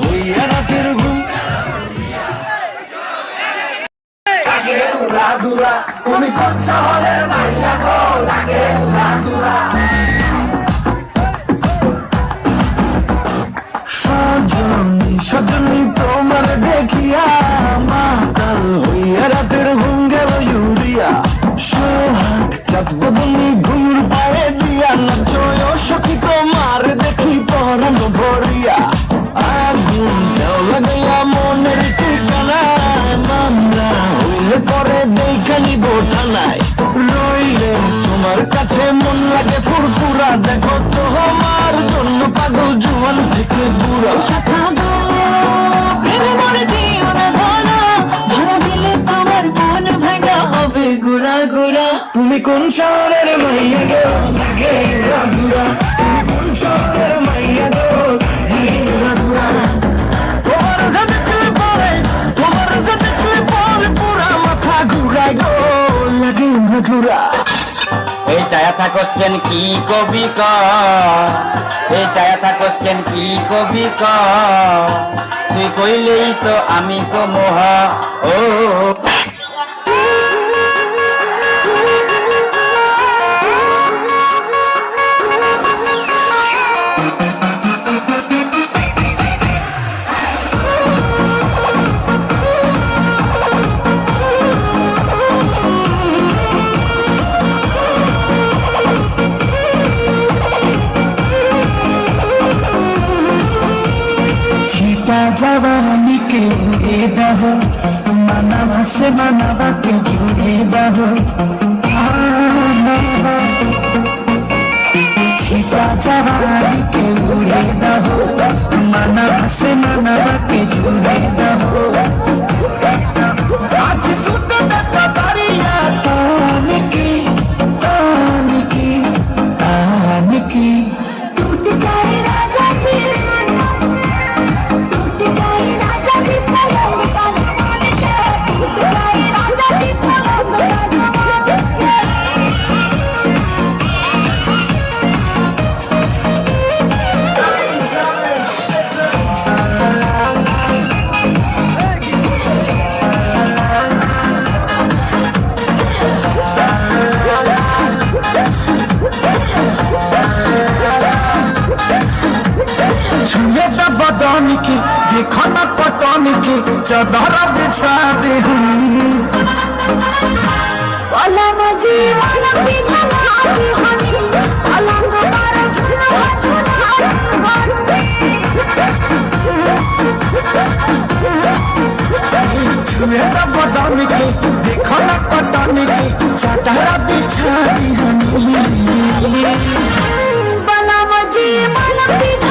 হইয়া রাতের ঘুম তুমি কোন শহরের মাইয়া বোঠানায় রইলে তোমার কাছে মন লাগে ফুরফুরা। দেখো তোমার জন্য পাগল জুয়ান থেকে বুড়া। তুমি কোন মরে এই চায়া কি কবি ক? এই চায়া থাকস কেন কি কবি ক? তুই কইলেই তো আমি কমোহা। ও ಜವಾನಿಕೆ ಏದಹ ಮನವಸೆ ಮನವಕ್ಕೆ ಜುಡೇದಹ छिपा जवानी के उड़ेदह मनवसे मनवके जुड़े की देखो न पटन की चदर बिछा दे हुनी पलंग जी पलंग की झलाती हनी पलंग पर झुला झुला छुए द बदन की देखो न पटन की चदर बिछा दे हुनी पलंग जी पलंग की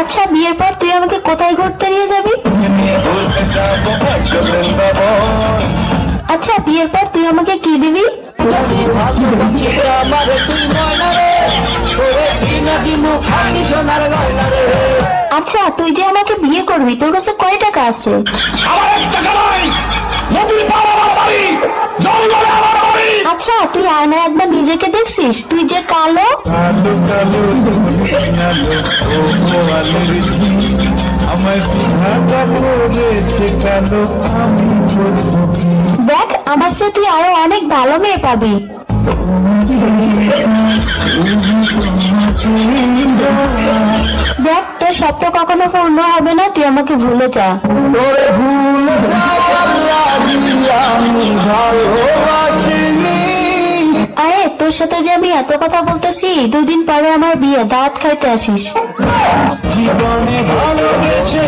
আচ্ছা বিয়ের পর তুই আমাকে কোথায় ঘুরতে নিয়ে যাবি? আচ্ছা বিয়ের পর তুই আমাকে কি দিবি? আচ্ছা তুই যে আমাকে বিয়ে করবি, তোর কাছে কয় টাকা আছে? আমার এক টাকা নাই। নদীর আমার বাড়ি, জঙ্গলে আমার আচ্ছা তুই আয়নায় একবার নিজেকে দেখছিস? তুই যে কালো। দেখ, আমার সাথে তুই আরও অনেক ভালো মেয়ে পাবি। দেখ, তোর স্বপ্ন কখনো পূর্ণ হবে না, তুই আমাকে ভুলে যা। ভুলে যাওয়ার সাথে যে আমি এত কথা বলতেছি, দুদিন পরে আমার বিয়ে, দাঁত খাইতে আসিস। জীবনে ভালোবেসে